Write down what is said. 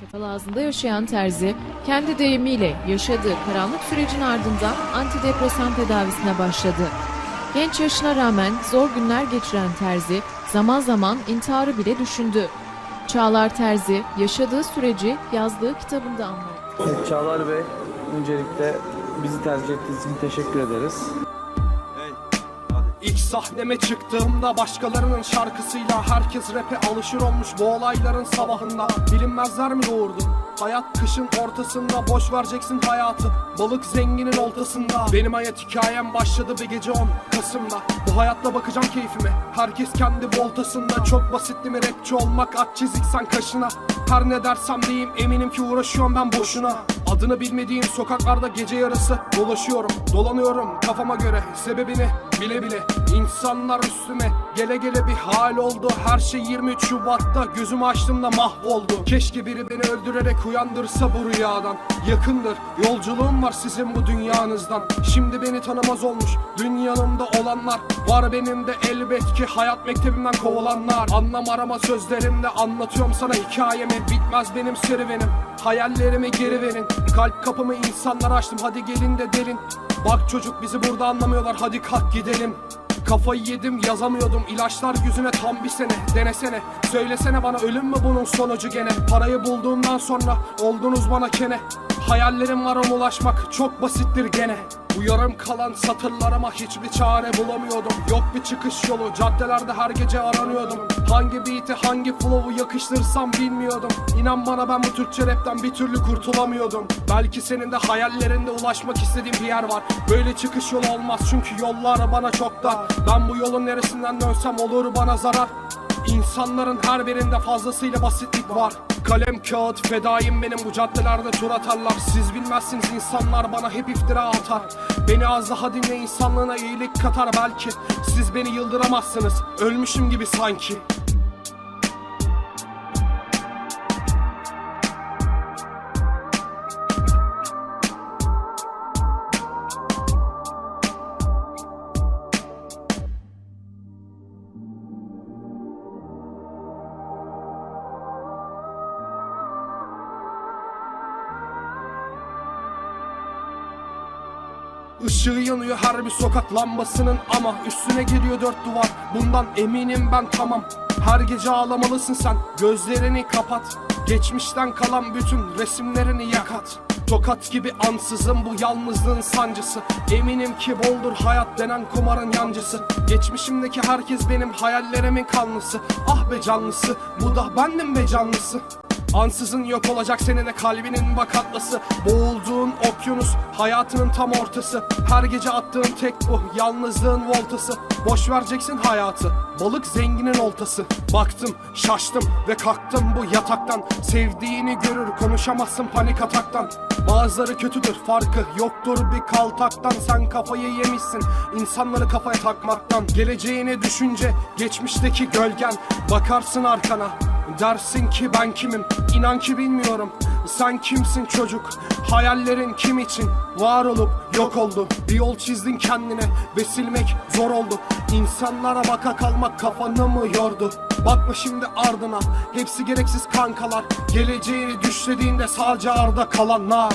Çatalazı'nda yaşayan Terzi, kendi deyimiyle yaşadığı karanlık sürecin ardından antidepresan tedavisine başladı. Genç yaşına rağmen zor günler geçiren Terzi, zaman zaman intiharı bile düşündü. Çağlar Terzi, yaşadığı süreci yazdığı kitabında anlattı. Çağlar Bey, öncelikle bizi tercih ettiğiniz için teşekkür ederiz. Sahneme çıktığımda başkalarının şarkısıyla Herkes rap'e alışır olmuş bu olayların sabahında. Bilinmezler mi doğurdu? Hayat kışın ortasında boş vereceksin hayatı. Balık zenginin oltasında. Benim hayat hikayem başladı bir gece 10 Kasım'da. Bu hayatta bakacağım keyfime. Herkes kendi voltasında. Çok basitti mi? Rapçi olmak at çizik sen kaşına. Her ne dersem diyeyim eminim ki uğraşıyorum ben boşuna Adını bilmediğim sokaklarda gece yarısı dolaşıyorum Dolanıyorum kafama göre. Sebebini bile bile İnsanlar üstüme gele gele bir hal oldu. Her şey 23 Şubat'ta gözümü açtığımda mahvoldu. Keşke biri beni öldürerek uyandırsa bu rüyadan. Yakındır yolculuğum var sizin bu dünyanızdan. Şimdi beni tanımaz olmuş dün yanımda olanlar Var. Benim de elbet ki hayat mektebimden kovulanlar. Anlam arama sözlerimle anlatıyorum sana hikayemi. Bitmez benim serüvenim Hayallerimi geri verin. Kalp kapımı insanlara açtım. Hadi gelin de derin. Bak çocuk bizi burada anlamıyorlar. Hadi kalk gidelim. Kafayı yedim yazamıyordum. İlaçlar yüzüne tam bir sene. Denesene. Söylesene bana ölüm mü bunun sonucu gene? Parayı bulduğumdan sonra oldunuz bana kene Hayallerim var ona ulaşmak çok basittir gene. Bu yarım kalan satırlarıma hiçbir çare bulamıyordum. Yok bir çıkış yolu caddelerde her gece aranıyordum. Hangi beat'i hangi flow'u yakıştırsam bilmiyordum. İnan bana ben bu Türkçe rapten bir türlü kurtulamıyordum. Belki senin de hayallerinde ulaşmak istediğin bir yer var. Böyle çıkış yolu olmaz çünkü yollar bana çok dar. Ben bu yolun neresinden dönsem olur bana zarar. İnsanların her birinde fazlasıyla basitlik var Kalem kağıt fedaim benim. Bu caddelerde tur atarlar. Siz bilmezsiniz insanlar bana hep iftira atar. Beni az daha dinle insanlığına iyilik katar belki. Siz beni yıldıramazsınız. Ölmüşüm gibi sanki Işığı yanıyor her bir sokak lambasının ama üstüne geliyor dört duvar. Bundan eminim ben tamam. Her gece ağlamalısın sen. Gözlerini kapat. Geçmişten kalan bütün resimlerini yakat. Tokat gibi ansızın bu yalnızlığın sancısı. Eminim ki boldur hayat denen kumarın yancısı. Geçmişimdeki herkes benim hayallerimin kanlısı. Ah be canlısı bu da bendim be canlısı Ansızın yok olacak senin de kalbinin bakatlası Boğulduğun okyanus hayatının tam ortası. Her gece attığın tek bu yalnızlığın voltası. Boş vereceksin hayatı balık zenginin oltası. Baktım şaştım ve kalktım bu yataktan. Sevdiğini görür konuşamazsın panik ataktan. Bazıları kötüdür farkı yoktur bir kaltaktan. Sen kafayı yemişsin insanları kafaya takmaktan. Geleceğini düşünce geçmişteki gölgen Bakarsın arkana Dersin ki ben kimim? İnan ki bilmiyorum. Sen kimsin çocuk? Hayallerin kim için? Var olup yok oldu Bir yol çizdin kendine Ve silmek zor oldu. İnsanlara baka kalmak kafanı mı yordu? Bakma şimdi ardına. Hepsi gereksiz kankalar. Geleceğini düşlediğinde sadece arda kalanlar